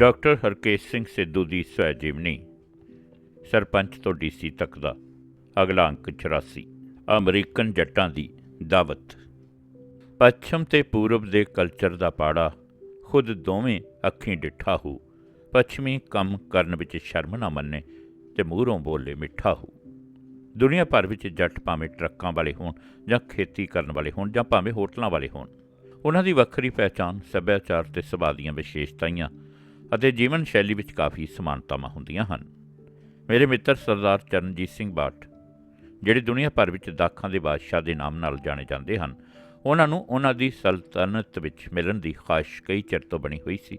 Doctor Harkesh Singh Sidhu ਦੀ ਸਵੈ ਜੀਵਨੀ ਸਰਪੰਚ ਤੋਂ ਡੀਸੀ ਤੱਕ ਦਾ ਅਗਲਾ ਅੰਕ 84 ਅਮਰੀਕਨ ਜੱਟਾਂ ਦੀ ਦਾਵਤ। ਪੱਛਮ ਤੇ ਪੂਰਬ ਦੇ ਕਲਚਰ ਦਾ ਪਾੜਾ ਖੁਦ ਦੋਵੇਂ ਅੱਖੀਂ ਡਿੱਠਾ ਹੋ, ਪੱਛਮੀ ਕੰਮ ਕਰਨ ਵਿੱਚ ਸ਼ਰਮ ਨਾ ਮੰਨੇ ਤੇ ਮੂਹਰੋਂ ਬੋਲੇ ਮਿੱਠਾ ਹੋ। ਦੁਨੀਆ ਭਰ ਵਿੱਚ ਜੱਟ ਭਾਵੇਂ ਟਰੱਕਾਂ ਵਾਲੇ ਹੋਣ ਜਾਂ ਖੇਤੀ ਕਰਨ ਵਾਲੇ ਹੋਣ ਜਾਂ ਭਾਵੇਂ ਹੋਟਲਾਂ ਵਾਲੇ ਹੋਣ, ਉਹਨਾਂ ਦੀ ਵੱਖਰੀ ਪਹਿਚਾਣ, ਸੱਭਿਆਚਾਰ ਤੇ ਸੁਭਾਅ ਦੀਆਂ ਵਿਸ਼ੇਸ਼ਤਾਵਾਂ ਅਤੇ ਜੀਵਨ ਸ਼ੈਲੀ ਵਿੱਚ ਕਾਫੀ ਸਮਾਨਤਾਵਾਂ ਹੁੰਦੀਆਂ ਹਨ। ਮੇਰੇ ਮਿੱਤਰ ਸਰਦਾਰ ਚਰਨਜੀਤ ਸਿੰਘ ਬਾਟ ਜਿਹੜੇ ਦੁਨੀਆ ਭਰ ਵਿੱਚ ਦਾਖਾਂ ਦੇ ਬਾਦਸ਼ਾਹ ਦੇ ਨਾਮ ਨਾਲ ਜਾਣੇ ਜਾਂਦੇ ਹਨ, ਉਹਨਾਂ ਨੂੰ ਉਹਨਾਂ ਦੀ ਸਲਤਨਤ ਵਿੱਚ ਮਿਲਣ ਦੀ ਖਾਸ਼ ਕਈ ਚਿਰ ਤੋਂ ਬਣੀ ਹੋਈ ਸੀ।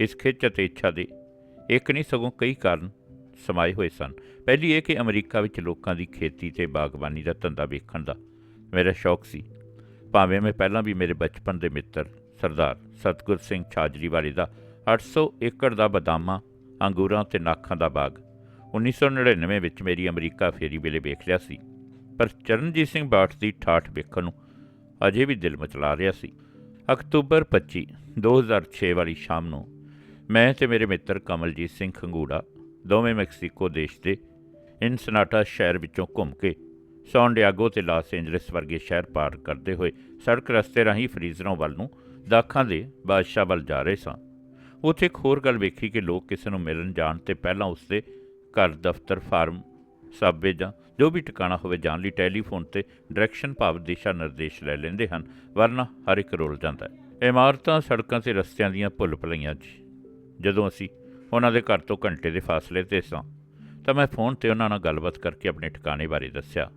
ਇਸ ਖਿੱਚ ਅਤੇ ਇੱਛਾ ਦੇ ਇੱਕ ਨਹੀਂ ਸਗੋਂ ਕਈ ਕਾਰਨ ਸਮਾਏ ਹੋਏ ਸਨ। ਪਹਿਲੀ ਇਹ ਕਿ ਅਮਰੀਕਾ ਵਿੱਚ ਲੋਕਾਂ ਦੀ ਖੇਤੀ ਤੇ ਬਾਗਬਾਨੀ ਦਾ ਧੰਦਾ ਵੇਖਣ ਦਾ ਮੇਰਾ ਸ਼ੌਕ ਸੀ। ਭਾਵੇਂ ਮੈਂ ਪਹਿਲਾਂ ਵੀ ਮੇਰੇ ਬਚਪਨ ਦੇ ਮਿੱਤਰ ਸਰਦਾਰ ਸਤਗੁਰ ਸਿੰਘ ਛਾਜਰੀ ਵਾਲੇ ਦਾ 800 ਏਕੜ ਦਾ ਬਦਾਮਾਂ, ਅੰਗੂਰਾਂ ਤੇ ਨਾਖਾਂ ਦਾ ਬਾਗ। 1999 ਵਿੱਚ ਮੇਰੀ ਅਮਰੀਕਾ ਫੇਰੀ ਵੇਲੇ ਵੇਖ ਲਿਆ ਸੀ। ਪਰ ਚਰਨਜੀਤ ਸਿੰਘ ਬਾਠ ਦੀ ਠਾਠ ਵੇਖਣ ਨੂੰ ਅਜੇ ਵੀ ਦਿਲ ਮਚਲਾ ਰਿਹਾ ਸੀ। ਅਕਤੂਬਰ 25 2006 ਵਾਲੀ ਸ਼ਾਮ ਨੂੰ ਮੈਂ ਤੇ ਮੇਰੇ ਮਿੱਤਰ ਕਮਲਜੀਤ ਸਿੰਘ ਖੰਗੂੜਾ ਦੋਵੇਂ ਮੈਕਸੀਕੋ ਦੇਸ਼ ਦੇ ਇਨਸਨਾਟਾ ਸ਼ਹਿਰ ਵਿੱਚੋਂ ਘੁੰਮ ਕੇ ਸੌਨ ਡਿਆਗੋ ਤੇ ਲਾਸ ਏਂਜਲਸ ਵਰਗੇ ਸ਼ਹਿਰ ਪਾਰ ਕਰਦੇ ਹੋਏ ਸੜਕ ਰਸਤੇ ਰਾਹੀਂ ਫਰੀਜ਼ਰੋਂ ਵੱਲ ਨੂੰ ਦਾਖਾਂ ਦੇ ਬਾਦਸ਼ਾਹ ਵੱਲ ਜਾ ਰਹੇ ਸਾਂ। ਉੱਥੇ ਇੱਕ ਹੋਰ ਗੱਲ ਵੇਖੀ ਕਿ ਲੋਕ ਕਿਸੇ ਨੂੰ ਮਿਲਣ ਜਾਣ ਤੇ ਪਹਿਲਾਂ ਉਸਦੇ ਘਰ ਦਫ਼ਤਰ, ਫਾਰਮ ਸਾਬੇ ਜਾਂ ਜੋ ਵੀ ਟਿਕਾਣਾ ਹੋਵੇ ਜਾਣ ਲਈ ਟੈਲੀਫੋਨ ਤੇ ਡਾਇਰੈਕਸ਼ਨ ਭਾਵ ਦਿਸ਼ਾ ਨਿਰਦੇਸ਼ ਲੈ ਲੈਂਦੇ ਹਨ, ਵਰਨਾ ਹਰ ਇੱਕ ਰੋਲ ਜਾਂਦਾ ਹੈ। ਇਮਾਰਤਾਂ, ਸੜਕਾਂ ਤੇ ਰਸਤਿਆਂ ਦੀਆਂ ਭੁੱਲ ਭੁਲਈਆਂ 'ਚ ਜਦੋਂ ਅਸੀਂ ਉਹਨਾਂ ਦੇ ਘਰ ਤੋਂ ਘੰਟੇ ਦੇ ਫਾਸਲੇ ਤੇ ਸਾਂ, ਤਾਂ ਮੈਂ ਫੋਨ ਤੇ ਉਹਨਾਂ ਨਾਲ ਗੱਲਬਾਤ ਕਰਕੇ ਆਪਣੇ ਟਿਕਾਣੇ ਬਾਰੇ ਦੱਸਿਆ।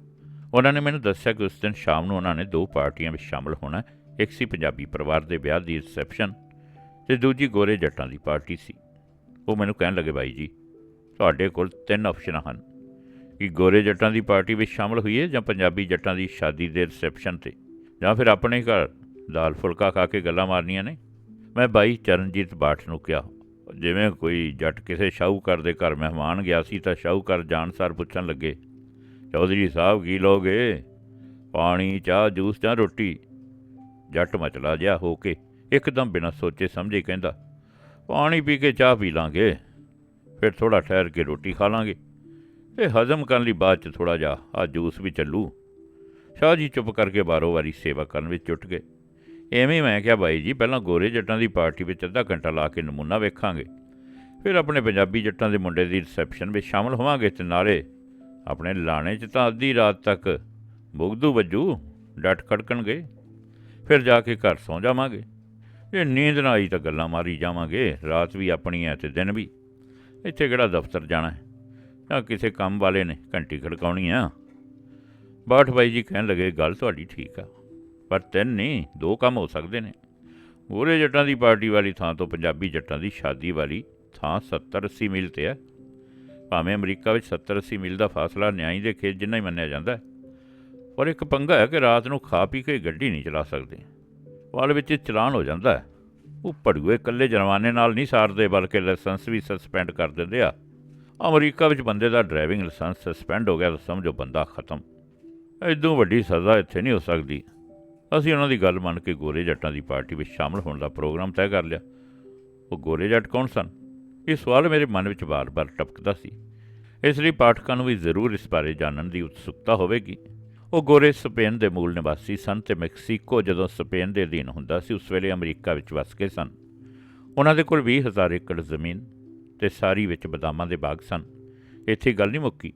ਉਹਨਾਂ ਨੇ ਮੈਨੂੰ ਦੱਸਿਆ ਕਿ ਉਸ ਦਿਨ ਸ਼ਾਮ ਨੂੰ ਉਹਨਾਂ ਨੇ ਦੋ ਪਾਰਟੀਆਂ ਵਿੱਚ ਸ਼ਾਮਲ ਹੋਣਾ ਇੱਕ ਸੀ ਪੰਜਾਬੀ ਪਰਿਵਾਰ ਦੇ ਵਿਆਹ ਦੀ ਰਿਸੈਪਸ਼ਨ ਤੇ ਦੂਜੀ ਗੋਰੇ ਜੱਟਾਂ ਦੀ ਪਾਰਟੀ ਸੀ। ਉਹ ਮੈਨੂੰ ਕਹਿਣ ਲੱਗੇ ਬਾਈ ਜੀ, ਤੁਹਾਡੇ ਕੋਲ ਤਿੰਨ ਆਪਸ਼ਨਾਂ ਹਨ। ਕਿ ਗੋਰੇ ਜੱਟਾਂ ਦੀ ਪਾਰਟੀ ਵਿੱਚ ਸ਼ਾਮਲ ਹੋਈਏ ਜਾਂ ਪੰਜਾਬੀ ਜੱਟਾਂ ਦੀ ਸ਼ਾਦੀ ਦੇ ਰਿਸੈਪਸ਼ਨ ਤੇ? ਜਾਂ ਫਿਰ ਆਪਣੇ ਘਰ ਦਾਲ ਫੁਲਕਾ ਖਾ ਕੇ ਗੱਲਾਂ ਮਾਰਨੀਆਂ ਨੇ? ਮੈਂ ਬਾਈ ਚਰਨਜੀਤ ਬਾਠ ਨੂੰ ਕਿਹਾ, ਜਿਵੇਂ ਕੋਈ ਜੱਟ ਕਿਸੇ ਸ਼ਾਹੂਕਾਰ ਦੇ ਘਰ ਮਹਿਮਾਨ ਗਿਆ ਸੀ ਤਾਂ ਸ਼ਾਹੂਕਾਰ ਜਾਣਸਾਰ ਪੁੱਛਣ ਲੱਗੇ, ਚੌਧਰੀ ਸਾਹਿਬ, ਕੀ ਲੋਗੇ ਪਾਣੀ, ਚਾਹ, ਜੂਸ ਜਾਂ ਰੋਟੀ? ਜੱਟ ਮਚਲਾ ਜਿਹਾ ਹੋ ਕੇ ਇੱਕਦਮ ਬਿਨਾਂ ਸੋਚੇ ਸਮਝੇ ਕਹਿੰਦਾ, ਪਾਣੀ ਪੀ ਕੇ ਚਾਹ ਪੀ ਲਾਂਗੇ, ਫਿਰ ਥੋੜਾ ਠਹਿਰ ਕੇ ਰੋਟੀ ਖਾ ਲਾਂਗੇ। ਇਹ ਹਜ਼ਮ ਕਰਨ ਲਈ ਬਾਅਦ ਚ ਥੋੜਾ ਜਿਹਾ ਆ ਜੂਸ ਵੀ ਚੱਲੂ। ਸ਼ਾਹ ਜੀ ਚੁੱਪ ਕਰਕੇ ਬਾਰੋ ਵਾਰੀ ਸੇਵਾ ਕਰਨ ਵਿੱਚ ਜੁਟ ਗਏ। ਐਵੇਂ ਮੈਂ ਕਿਹਾ, ਬਾਈ ਜੀ, ਪਹਿਲਾਂ ਗੋਰੇ ਜੱਟਾਂ ਦੀ ਪਾਰਟੀ ਵਿੱਚ ਅੱਧਾ ਘੰਟਾ ਲਾ ਕੇ ਨਮੂਨਾ ਵੇਖਾਂਗੇ। ਫਿਰ ਆਪਣੇ ਪੰਜਾਬੀ ਜੱਟਾਂ ਦੇ ਮੁੰਡੇ ਦੀ ਰਿਸੈਪਸ਼ਨ ਵਿੱਚ ਸ਼ਾਮਲ ਹੋਵਾਂਗੇ ਤੇ ਨਾਲੇ ਆਪਣੇ ਲਾਣੇ 'ਚ ਤਾਂ ਅੱਧੀ ਰਾਤ ਤੱਕ ਬੁਗਦੂ ਵੱਜੂ, ਡਟ ਖੜਕਣਗੇ। ਫਿਰ ਜਾ ਕੇ ਘਰ ਸੌਂ ਜਾਵਾਂਗੇ। ਜੇ ਨੀਂਦ ਨਾ ਆਈ ਤਾਂ ਗੱਲਾਂ ਮਾਰੀ ਜਾਵਾਂਗੇ, ਰਾਤ ਵੀ ਆਪਣੀ ਹੈ ਤੇ ਦਿਨ ਵੀ। ਇੱਥੇ ਕਿਹੜਾ ਦਫ਼ਤਰ ਜਾਣਾ ਹੈ? ਜਾਂ ਕਿਸੇ ਕੰਮ ਵਾਲੇ ਨੇ ਘੰਟੀ ਖੜਕਾਉਣੀ ਆ? ਬਾਠ ਬਾਈ ਜੀ ਕਹਿਣ ਲੱਗੇ, ਗੱਲ ਤੁਹਾਡੀ ਠੀਕ ਆ, ਪਰ ਤਿੰਨ ਨਹੀਂ, ਦੋ ਕੰਮ ਹੋ ਸਕਦੇ ਨੇ। ਗੋਰੇ ਜੱਟਾਂ ਦੀ ਪਾਰਟੀ ਵਾਲੀ ਥਾਂ ਤੋਂ ਪੰਜਾਬੀ ਜੱਟਾਂ ਦੀ ਸ਼ਾਦੀ ਵਾਲੀ ਥਾਂ 70 80 ਮੀਲ ਤੇ ਹੈ। ਭਾਵੇਂ ਅਮਰੀਕਾ ਵਿੱਚ 70 80 ਮੀਲ ਦਾ ਫਾਸਲਾ ਨਿਆਈ ਦੇ ਖੇਤ ਜਿੰਨਾ ਹੀ ਮੰਨਿਆ ਜਾਂਦਾ ਹੈ, ਪਰ ਇੱਕ ਪੰਗਾ ਹੈ ਕਿ ਰਾਤ ਨੂੰ ਖਾ ਪੀ ਕੇ ਗੱਡੀ ਨਹੀਂ ਚਲਾ ਸਕਦੇ। ਵਾਲ ਵਿੱਚ ਚਲਾਨ ਹੋ ਜਾਂਦਾ ਹੈ। ਉਹ ਭੜੂਏ ਇਕੱਲੇ ਜਰਮਾਨੇ ਨਾਲ ਨਹੀਂ ਸਾਰਦੇ, ਬਲਕਿ ਲਾਇਸੈਂਸ ਵੀ ਸਸਪੈਂਡ ਕਰ ਦਿੰਦੇ ਆ। ਅਮਰੀਕਾ ਵਿੱਚ ਬੰਦੇ ਦਾ ਡਰਾਈਵਿੰਗ ਲਾਇਸੈਂਸ ਸਸਪੈਂਡ ਹੋ ਗਿਆ ਤਾਂ ਸਮਝੋ ਬੰਦਾ ਖਤਮ। ਇਦੋਂ ਵੱਡੀ ਸਜ਼ਾ ਇੱਥੇ ਨਹੀਂ ਹੋ ਸਕਦੀ। ਅਸੀਂ ਉਹਨਾਂ ਦੀ ਗੱਲ ਮੰਨ ਕੇ ਗੋਰੇ ਜੱਟਾਂ ਦੀ ਪਾਰਟੀ ਵਿੱਚ ਸ਼ਾਮਲ ਹੋਣ ਦਾ ਪ੍ਰੋਗਰਾਮ ਤੈਅ ਕਰ ਲਿਆ। ਉਹ ਗੋਰੇ ਜੱਟ ਕੌਣ ਸਨ? ਇਹ ਸਵਾਲ ਮੇਰੇ ਮਨ ਵਿੱਚ ਵਾਰ ਵਾਰ ਟਪਕਦਾ ਸੀ। ਇਸ ਲਈ ਪਾਠਕਾਂ ਨੂੰ ਵੀ ਜ਼ਰੂਰ ਇਸ ਬਾਰੇ ਜਾਣਨ ਦੀ ਉਤਸੁਕਤਾ ਹੋਵੇਗੀ। ਉਹ ਗੋਰੇ ਸਪੇਨ ਦੇ ਮੂਲ ਨਿਵਾਸੀ ਸਨ ਤੇ ਮੈਕਸੀਕੋ ਜਦੋਂ ਸਪੇਨ ਦੇ ਅਧੀਨ ਹੁੰਦਾ ਸੀ, ਉਸ ਵੇਲੇ ਅਮਰੀਕਾ ਵਿੱਚ ਵਸ ਗਏ ਸਨ। ਉਹਨਾਂ ਦੇ ਕੋਲ 20000 ਏਕੜ ਜ਼ਮੀਨ ਤੇ ਸਾਰੀ ਵਿੱਚ ਬਦਾਮਾਂ ਦੇ ਬਾਗ ਸਨ। ਇੱਥੇ ਗੱਲ ਨਹੀਂ ਮੁੱਕੀ।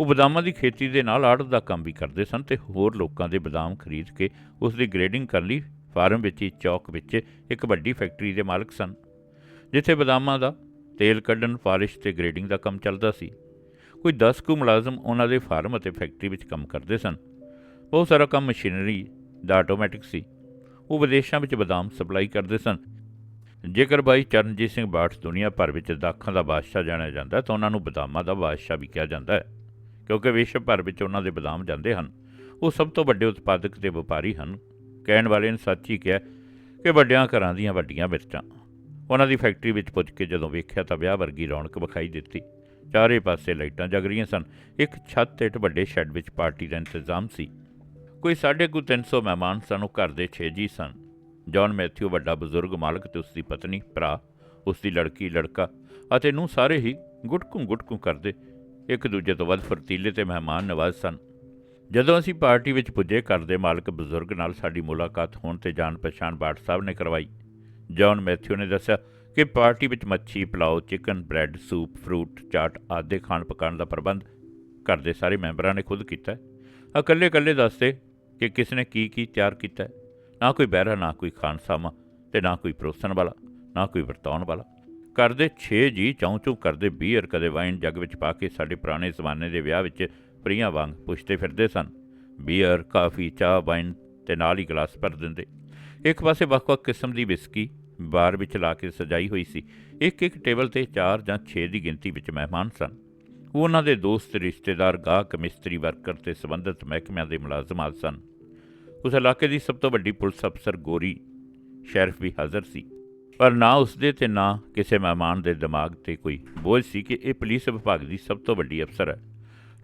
ਉਹ ਬਦਾਮਾਂ ਦੀ ਖੇਤੀ ਦੇ ਨਾਲ ਆੜਤ ਦਾ ਕੰਮ ਵੀ ਕਰਦੇ ਸਨ ਤੇ ਹੋਰ ਲੋਕਾਂ ਦੇ ਬਦਾਮ ਖਰੀਦ ਕੇ ਉਸ ਦੀ ਗ੍ਰੇਡਿੰਗ ਕਰਨ ਲਈ ਫਾਰਮ ਵਿੱਚ ਹੀ, ਚੌਕ ਵਿੱਚ ਇੱਕ ਵੱਡੀ ਫੈਕਟਰੀ ਦੇ ਮਾਲਕ ਸਨ, ਜਿੱਥੇ ਬਦਾਮਾਂ ਦਾ ਤੇਲ ਕੱਢਣ, ਪਾਲਿਸ਼ ਤੇ ਗ੍ਰੇਡਿੰਗ ਦਾ ਕੰਮ ਚੱਲਦਾ ਸੀ। ਕੋਈ 10 ਕੁ ਮੁਲਾਜ਼ਮ ਉਹਨਾਂ ਦੇ ਫਾਰਮ ਅਤੇ ਫੈਕਟਰੀ ਵਿੱਚ ਕੰਮ ਕਰਦੇ ਸਨ। ਬਹੁਤ ਸਾਰਾ ਕੰਮ ਮਸ਼ੀਨਰੀ ਦਾ ਆਟੋਮੈਟਿਕ ਸੀ। ਉਹ ਵਿਦੇਸ਼ਾਂ ਵਿੱਚ ਬਦਾਮ ਸਪਲਾਈ ਕਰਦੇ ਸਨ। ਜੇਕਰ ਬਾਈ ਚਰਨਜੀਤ ਸਿੰਘ ਬਾਠ ਦੁਨੀਆ ਭਰ ਵਿੱਚ ਦਾਖਾਂ ਦਾ ਬਾਦਸ਼ਾਹ ਜਾਣਿਆ ਜਾਂਦਾ, ਤਾਂ ਉਹਨਾਂ ਨੂੰ ਬਦਾਮਾਂ ਦਾ ਬਾਦਸ਼ਾਹ ਵੀ ਕਿਹਾ ਜਾਂਦਾ ਹੈ। ਕਿਉਂਕਿ ਵਿਸ਼ਵ ਭਰ ਵਿੱਚ ਉਹਨਾਂ ਦੇ ਬਦਾਮ ਜਾਂਦੇ ਹਨ। ਉਹ ਸਭ ਤੋਂ ਵੱਡੇ ਉਤਪਾਦਕ ਤੇ ਵਪਾਰੀ ਹਨ। ਕਹਿਣ ਵਾਲੇ ਨੇ ਸੱਚ ਹੀ ਕਿਹਾ ਕਿ ਵੱਡਿਆਂ ਘਰਾਂ ਦੀਆਂ ਵੱਡੀਆਂ ਮਿਰਚਾਂ। ਉਹਨਾਂ ਦੀ ਫੈਕਟਰੀ ਵਿੱਚ ਪੁੱਜ ਕੇ ਜਦੋਂ ਵੇਖਿਆ ਤਾਂ ਵਿਆਹ ਵਰਗੀ ਰੌਣਕ ਵਿਖਾਈ ਦਿੱਤੀ। ਚਾਰੇ ਪਾਸੇ ਲਾਈਟਾਂ ਜਗ ਰਹੀਆਂ ਸਨ। ਇੱਕ ਛੱਤ ਤੇ ਵੱਡੇ ਸ਼ੈੱਡ ਵਿੱਚ ਪਾਰਟੀ ਦਾ ਇੰਤਜ਼ਾਮ ਸੀ। ਕੋਈ ਸਾਢੇ ਕੁ 300 ਮਹਿਮਾਨ ਸਨ ਉਹ ਘਰ ਦੇ 6 ਜੀ ਸਨ। ਜੌਨ ਮੈਥਿਊ ਵੱਡਾ ਬਜ਼ੁਰਗ ਮਾਲਕ ਤੇ ਉਸ ਦੀ ਪਤਨੀ, ਭਰਾ ਉਸ ਦੀ ਲੜਕੀ, ਲੜਕਾ ਅਤੇ ਨੂੰ ਸਾਰੇ ਹੀ ਗੁਟਕੂ ਗੁਟਕੂ ਕਰਦੇ ਇੱਕ ਦੂਜੇ ਤੋਂ ਵੱਧ ਫਰਤੀਲੇ ਤੇ ਮਹਿਮਾਨ ਨਵਾਜ਼ ਸਨ। ਜਦੋਂ ਅਸੀਂ ਪਾਰਟੀ ਵਿੱਚ ਪੁੱਜੇ, ਘਰ ਦੇ ਮਾਲਕ ਬਜ਼ੁਰਗ ਨਾਲ ਸਾਡੀ ਮੁਲਾਕਾਤ ਹੋਣ ਤੇ ਜਾਣ ਪਛਾਣ ਬਾਟ ਸਾਹਿਬ ਨੇ ਕਰਵਾਈ। ਜੌਨ ਮੈਥਿਊ ਨੇ ਦੱਸਿਆ ਕਿ ਪਾਰਟੀ ਵਿੱਚ ਮੱਛੀ, pulao, chicken, bread, soup, fruit, chaat ਆਦਿ ਖਾਣ ਪਕਾਉਣ ਦਾ ਪ੍ਰਬੰਧ ਘਰ ਦੇ ਸਾਰੇ ਮੈਂਬਰਾਂ ਨੇ ਖੁਦ ਕੀਤਾ ਇਕੱਲੇ ਇਕੱਲੇ ਦੱਸਦੇ ਕਿ ਕਿਸ ਨੇ ਕੀ ਕੀ ਤਿਆਰ ਕੀਤਾ ਨਾ ਕੋਈ ਬਹਿਰਾ, ਨਾ ਕੋਈ ਖਾਨਸਾਮਾ ਤੇ ਨਾ ਕੋਈ ਪਰੋਸਣ ਵਾਲਾ, ਨਾ ਕੋਈ ਵਰਤਾਉਣ ਵਾਲਾ। ਕਰਦੇ ਦੇ 6 ਜੀ ਚੌਂ ਚੌਂ ਕਰਦੇ ਬੀਅਰ ਕਦੇ ਵਾਈਨ ਜੱਗ ਵਿੱਚ ਪਾ ਕੇ ਸਾਡੇ ਪੁਰਾਣੇ ਜ਼ਮਾਨੇ ਦੇ ਵਿਆਹ ਵਿੱਚ ਪ੍ਰੀਆਂ ਵਾਂਗ ਪੁੱਛਦੇ ਫਿਰਦੇ ਸਨ, ਬੀਅਰ, ਕਾਫੀ, ਚਾਹ, ਵਾਈਨ ਤੇ ਨਾਲ ਹੀ ਗਲਾਸ ਭਰ ਦਿੰਦੇ। ਇੱਕ ਪਾਸੇ ਵੱਖ-ਵੱਖ ਕਿਸਮ ਦੀ ਵਿਸਕੀ ਬਾਰ ਵਿੱਚ ਲਾ ਕੇ ਸਜਾਈ ਹੋਈ ਸੀ। ਇੱਕ ਇੱਕ ਟੇਬਲ ਤੇ 4 ਜਾਂ 6 ਦੀ ਗਿਣਤੀ ਵਿੱਚ ਮਹਿਮਾਨ ਸਨ। ਉਹਨਾਂ ਦੇ ਦੋਸਤ, ਰਿਸ਼ਤੇਦਾਰ, ਗਾਹਕ, ਮਿਸਤਰੀ, ਵਰਕਰ ਤੇ ਸੰਬੰਧਿਤ ਮਹਿਕਮਿਆਂ ਦੇ ਮੁਲਾਜ਼ਮਾਤ ਸਨ। ਉਸ ਇਲਾਕੇ ਦੀ ਸਭ ਤੋਂ ਵੱਡੀ ਪੁਲਿਸ ਅਫਸਰ ਗੋਰੀ ਸ਼ੈਰਫ ਵੀ ਹਾਜ਼ਰ ਸੀ। ਪਰ ਨਾ ਉਸਦੇ ਤੇ ਨਾ ਕਿਸੇ ਮਹਿਮਾਨ ਦੇ ਦਿਮਾਗ ਤੇ ਕੋਈ ਬੋਝ ਸੀ ਕਿ ਇਹ ਪੁਲਿਸ ਵਿਭਾਗ ਦੀ ਸਭ ਤੋਂ ਵੱਡੀ ਅਫਸਰ ਹੈ।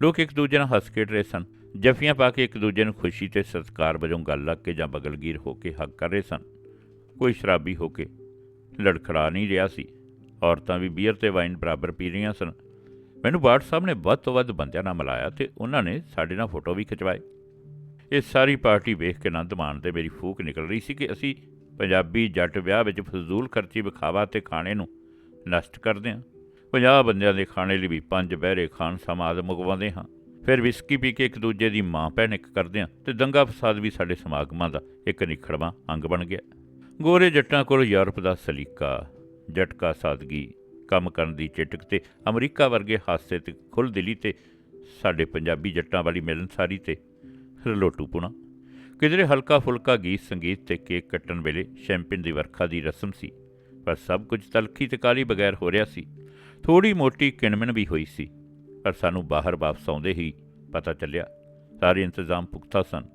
ਲੋਕ ਇੱਕ ਦੂਜੇ ਨਾਲ ਹੱਸ ਖੇਡ ਰਹੇ ਸਨ, ਜੱਫੀਆਂ ਪਾ ਕੇ ਇੱਕ ਦੂਜੇ ਨੂੰ ਖੁਸ਼ੀ ਤੇ ਸਤਿਕਾਰ ਵਜੋਂ ਗੱਲ ਲੱਗ ਕੇ ਜਾਂ ਬਗਲਗੀਰ ਹੋ ਕੇ ਹੱਕ ਕਰ ਰਹੇ ਸਨ। ਕੋਈ ਸ਼ਰਾਬੀ ਹੋ ਕੇ ਲੜਖੜਾ ਨਹੀਂ ਰਿਹਾ ਸੀ। ਔਰਤਾਂ ਵੀ ਬੀਅਰ ਤੇ ਵਾਈਨ ਬਰਾਬਰ ਪੀ ਰਹੀਆਂ ਸਨ। ਮੈਨੂੰ ਬਾਟ ਸਾਹਿਬ ਨੇ ਵੱਧ ਤੋਂ ਵੱਧ ਬੰਦਿਆਂ ਨਾਲ ਮਿਲਾਇਆ ਤੇ ਉਹਨਾਂ ਨੇ ਸਾਡੇ ਨਾਲ ਫੋਟੋ ਵੀ ਖਿਚਵਾਏ। ਇਹ ਸਾਰੀ ਪਾਰਟੀ ਵੇਖ ਕੇ ਆਨੰਦ ਮਾਣਦੇ ਮੇਰੀ ਫੂਕ ਨਿਕਲ ਰਹੀ ਸੀ ਕਿ ਅਸੀਂ ਪੰਜਾਬੀ ਜੱਟ ਵਿਆਹ ਵਿੱਚ ਫਜ਼ੂਲ ਖਰਚੀ ਵਿਖਾਵਾ ਤੇ ਖਾਣੇ ਨੂੰ ਨਸ਼ਟ ਕਰਦੇ ਹਾਂ। 50 ਬੰਦਿਆਂ ਦੇ ਖਾਣੇ ਲਈ ਵੀ ਪੰਜ ਬਹਿਰੇ ਖਾਨ ਸਮਾਜ ਮੁਕਵਾਉਂਦੇ ਹਾਂ। ਫਿਰ ਵਿਸਕੀ ਪੀ ਕੇ ਇੱਕ ਦੂਜੇ ਦੀ ਮਾਂ ਭੈਣ ਇੱਕ ਕਰਦੇ ਹਾਂ ਤੇ ਦੰਗਾ ਫਸਾਦ ਵੀ ਸਾਡੇ ਸਮਾਗਮਾਂ ਦਾ ਇੱਕ ਨਿਖੜਵਾਂ ਅੰਗ ਬਣ ਗਿਆ। ਗੋਰੇ ਜੱਟਾਂ ਕੋਲ ਯੂਰਪ ਦਾ ਸਲੀਕਾ, ਜਟਕਾ ਸਾਦਗੀ, ਕੰਮ ਕਰਨ ਦੀ ਚਿਟਕ ਤੇ ਅਮਰੀਕਾ ਵਰਗੇ ਹਾਸੇ ਤੇ ਖੁੱਲ੍ਹ ਦਿਲੀ ਤੇ ਸਾਡੇ ਪੰਜਾਬੀ ਜੱਟਾਂ ਵਾਲੀ ਮਿਲਨਸਾਰੀ ਤੇ ਰਲੋਟੂਪੁਣਾ ਕਿਧਰੇ ਹਲਕਾ ਫੁਲਕਾ ਗੀਤ ਸੰਗੀਤ ਤੇ ਕੇਕ ਕੱਟਣ ਵੇਲੇ ਸ਼ੈਂਪੇਨ ਦੀ ਵਰਖਾ ਦੀ ਰਸਮ ਸੀ, ਪਰ ਸਭ ਕੁਝ ਤਲਖੀ ਤੇ ਕਾਲੀ ਬਗੈਰ ਹੋ ਰਿਹਾ ਸੀ। ਥੋੜੀ ਮੋਟੀ ਕਿਣਮਣ ਵੀ ਹੋਈ ਸੀ, ਪਰ ਸਾਨੂੰ ਬਾਹਰ ਵਾਪਸ ਆਉਂਦੇ ਹੀ ਪਤਾ ਚੱਲਿਆ, ਸਾਰੇ ਇੰਤਜ਼ਾਮ ਪੁਖਤਾ ਸਨ।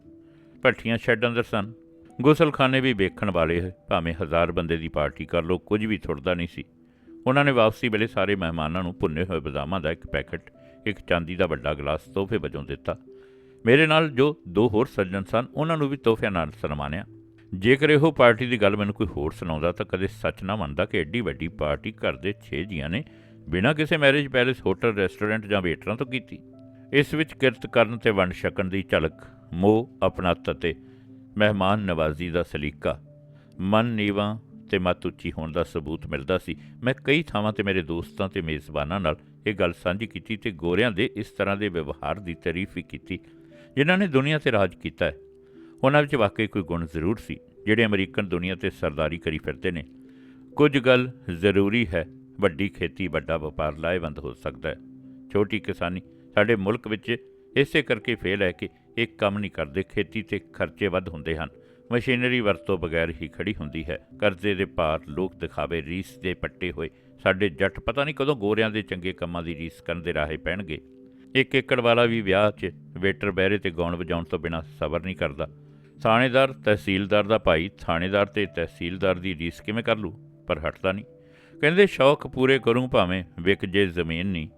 ਭੱਠੀਆਂ ਸ਼ੈੱਡ ਅੰਦਰ ਸਨ। ਗੁਸਲਖਾਨੇ ਵੀ ਵੇਖਣ ਵਾਲੇ ਭਾਵੇਂ ਹਜ਼ਾਰ ਬੰਦੇ ਦੀ ਪਾਰਟੀ ਕਰ ਲੋ ਕੁਝ ਵੀ ਥੁੜਦਾ ਨਹੀਂ ਸੀ। ਉਹਨਾਂ ਨੇ ਵਾਪਸੀ ਵੇਲੇ ਸਾਰੇ ਮਹਿਮਾਨਾਂ ਨੂੰ ਭੁੰਨੇ ਹੋਏ ਬਦਾਮਾਂ ਦਾ ਇੱਕ ਪੈਕੇਟ, ਇੱਕ ਚਾਂਦੀ ਦਾ ਵੱਡਾ ਗਲਾਸ ਤੋਹਫੇ ਵਜੋਂ ਦਿੱਤਾ। ਮੇਰੇ ਨਾਲ ਜੋ ਦੋ ਹੋਰ ਸੱਜਣ ਸਨ, ਉਹਨਾਂ ਨੂੰ ਵੀ ਤੋਹਫਿਆਂ ਨਾਲ ਸਨਮਾਨਿਆ। ਜੇਕਰ ਇਹੋ ਪਾਰਟੀ ਦੀ ਗੱਲ ਮੈਨੂੰ ਕੋਈ ਹੋਰ ਸੁਣਾਉਂਦਾ, ਤਾਂ ਕਦੇ ਸੱਚ ਨਾ ਮੰਨਦਾ ਕਿ ਐਡੀ ਵੱਡੀ ਪਾਰਟੀ ਘਰ ਦੇ 6 ਜੀਆਂ ਨੇ ਬਿਨਾਂ ਕਿਸੇ ਮੈਰਿਜ ਪੈਲੇਸ, ਹੋਟਲ, ਰੈਸਟੋਰੈਂਟ ਜਾਂ ਵੇਟਰਾਂ ਤੋਂ ਕੀਤੀ। ਇਸ ਵਿੱਚ ਕਿਰਤ ਕਰਨ ਤੇ ਵੰਡ ਛਕਣ ਦੀ ਝਲਕ, ਮੋਹ ਆਪਣਤ ਅਤੇ ਮਹਿਮਾਨ ਨਵਾਜ਼ੀ ਦਾ ਸਲੀਕਾ, ਮਨ ਨੀਵਾਂ ਤੇ ਮਤ ਉੱਚੀ ਹੋਣ ਦਾ ਸਬੂਤ ਮਿਲਦਾ ਸੀ। ਮੈਂ ਕਈ ਥਾਵਾਂ ਤੇ ਮੇਰੇ ਦੋਸਤਾਂ ਤੇ ਮੇਜ਼ਬਾਨਾਂ ਨਾਲ ਇਹ ਗੱਲ ਸਾਂਝੀ ਕੀਤੀ ਤੇ ਗੋਰਿਆਂ ਦੇ ਇਸ ਤਰ੍ਹਾਂ ਦੇ ਵਿਵਹਾਰ ਦੀ ਤਾਰੀਫ ਵੀ ਕੀਤੀ। ਜਿਨ੍ਹਾਂ ਨੇ ਦੁਨੀਆ ਤੇ ਰਾਜ ਕੀਤਾ ਹੈ। ਉਹਨਾਂ ਵਿੱਚ ਵਾਕਈ ਕੋਈ ਗੁਣ ਜ਼ਰੂਰ ਸੀ, ਜਿਹੜੇ ਅਮਰੀਕਨ ਦੁਨੀਆ ਤੇ ਸਰਦਾਰੀ ਕਰੀ ਫਿਰਦੇ ਨੇ। ਕੁਝ ਗੱਲ ਜ਼ਰੂਰੀ ਹੈ, ਵੱਡੀ ਖੇਤੀ, ਵੱਡਾ ਵਪਾਰ ਲਾਹੇਵੰਦ ਹੋ ਸਕਦਾ ਹੈ। ਛੋਟੀ ਕਿਸਾਨੀ, ਸਾਡੇ ਮੁਲਕ ਵਿੱਚ ਇਸੇ ਕਰਕੇ ਫੇਲ ਹੈ ਕਿ ਇਹ ਕੰਮ ਨਹੀਂ ਕਰਦੇ, ਖੇਤੀ ਤੇ ਖਰਚੇ ਵੱਧ ਹੁੰਦੇ ਹਨ। ਮਸ਼ੀਨਰੀ ਵਰਤੋਂ ਬਗੈਰ ਹੀ ਖੜੀ ਹੁੰਦੀ ਹੈ। ਕਰਜ਼ੇ ਦੇ ਭਾਰ, ਲੋਕ ਦਿਖਾਵੇ, ਰੀਸ ਦੇ ਪੱਟੇ ਹੋਏ, ਸਾਡੇ ਜੱਟ ਪਤਾ ਨਹੀਂ ਕਦੋਂ ਗੋਰਿਆਂ ਦੇ ਚੰਗੇ ਕੰਮਾਂ ਦੀ ਰੀਸ ਕਰਨ ਦੇ ਰਾਹੇ ਪੈਣਗੇ। ਇੱਕ ਏਕੜ ਵਾਲਾ ਵੀ ਵਿਆਹ 'ਚ ਵੇਟਰ ਬਹਿਰੇ ਤੇ ਗਾਉਣ ਵਜਾਉਣ ਤੋਂ ਬਿਨਾਂ ਸਬਰ ਨਹੀਂ ਕਰਦਾ। ਥਾਣੇਦਾਰ, ਤਹਿਸੀਲਦਾਰ ਦਾ ਭਾਈ ਥਾਣੇਦਾਰ ਤੇ ਤਹਿਸੀਲਦਾਰ ਦੀ ਰੀਸ ਕਿਵੇਂ ਕਰ ਲੂ? ਪਰ ਹਟਦਾ ਨਹੀਂ। ਕਹਿੰਦੇ, ਸ਼ੌਕ ਪੂਰੇ ਕਰੂੰ ਭਾਵੇਂ ਵਿਕ ਜੇ ਜ਼ਮੀਨ ਨਹੀਂ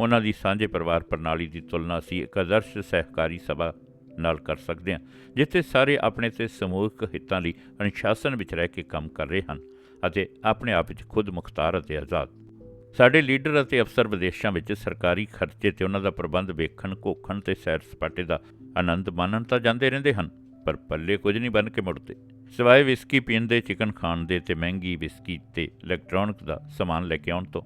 ਉਹਨਾਂ ਦੀ ਸਾਂਝੇ ਪਰਿਵਾਰ ਪ੍ਰਣਾਲੀ ਦੀ ਤੁਲਨਾ ਸੀ ਇੱਕ ਆਦਰਸ਼ ਸਹਿਕਾਰੀ ਸਭਾ ਨਾਲ ਕਰ ਸਕਦੇ ਹਾਂ, ਜਿੱਥੇ ਸਾਰੇ ਆਪਣੇ ਤੇ ਸਮੂਹਿਕ ਹਿੱਤਾਂ ਲਈ ਅਨੁਸ਼ਾਸਨ ਵਿੱਚ ਰਹਿ ਕੇ ਕੰਮ ਕਰ ਰਹੇ ਹਨ ਅਤੇ ਆਪਣੇ ਆਪ ਵਿੱਚ ਖੁਦ ਮੁਖਤਾਰ ਅਤੇ ਆਜ਼ਾਦ। ਸਾਡੇ ਲੀਡਰ ਅਤੇ ਅਫਸਰ ਵਿਦੇਸ਼ਾਂ ਵਿੱਚ ਸਰਕਾਰੀ ਖਰਚੇ ਤੇ ਉਹਨਾਂ ਦਾ ਪ੍ਰਬੰਧ ਵੇਖਣ ਕੋਖਣ ਤੇ ਸੈਰ ਸਪਾਟੇ ਦਾ ਆਨੰਦ ਮਾਣਨ ਤਾਂ ਜਾਂਦੇ ਰਹਿੰਦੇ ਹਨ, ਪਰ ਪੱਲੇ ਕੁਝ ਨਹੀਂ ਬਣ ਕੇ ਮੁੜਦੇ। ਸਿਵਾਏ ਵਿਸਕੀ ਪੀਣ ਦੇ, ਚਿਕਨ ਖਾਣ ਦੇ ਤੇ ਮਹਿੰਗੀ ਵਿਸਕੀ ਤੇ ਇਲੈਕਟ੍ਰੋਨਿਕ ਦਾ ਸਮਾਨ ਲੈ ਕੇ ਆਉਣ ਤੋਂ।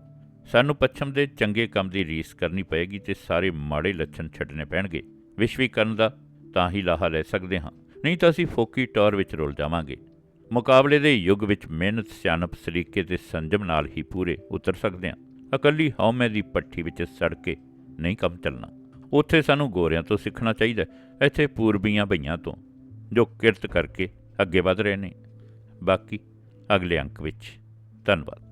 ਸਾਨੂੰ ਪੱਛਮ ਦੇ ਚੰਗੇ ਕੰਮ ਦੀ ਰੀਸ ਕਰਨੀ ਪਏਗੀ ਤੇ ਸਾਰੇ ਮਾੜੇ ਲੱਛਣ ਛੱਡਣੇ ਪੈਣਗੇ। ਵਿਸ਼ਵੀਕਰਨ ਦਾ ਤਾਂ ਹੀ ਲਾਹਾ ਲੈ ਸਕਦੇ ਹਾਂ, ਨਹੀਂ ਤਾਂ ਅਸੀਂ ਫੋਕੀ ਟੌਰ ਵਿੱਚ ਰੁਲ ਜਾਵਾਂਗੇ। ਮੁਕਾਬਲੇ ਦੇ ਯੁੱਗ ਵਿੱਚ ਮਿਹਨਤ, ਸਿਆਣਪ, ਸਰੀਕੇ ਤੇ ਸੰਜਮ ਨਾਲ ਹੀ ਪੂਰੇ ਉਤਰ ਸਕਦੇ ਹਾਂ। ਇਕੱਲੀ ਹਉਮੈ ਦੀ ਪੱਠੀ ਵਿੱਚ ਸੜ ਕੇ ਨਹੀਂ ਕੰਮ ਚੱਲਣਾ। ਉੱਥੇ ਸਾਨੂੰ ਗੋਰਿਆਂ ਤੋਂ ਸਿੱਖਣਾ ਚਾਹੀਦਾ ਇੱਥੇ ਪੂਰਬੀਆਂ ਭਈਆਂ ਤੋਂ, ਜੋ ਕਿਰਤ ਕਰਕੇ ਅੱਗੇ ਵਧ ਰਹੇ ਨੇ। ਬਾਕੀ ਅਗਲੇ ਅੰਕ ਵਿੱਚ। ਧੰਨਵਾਦ।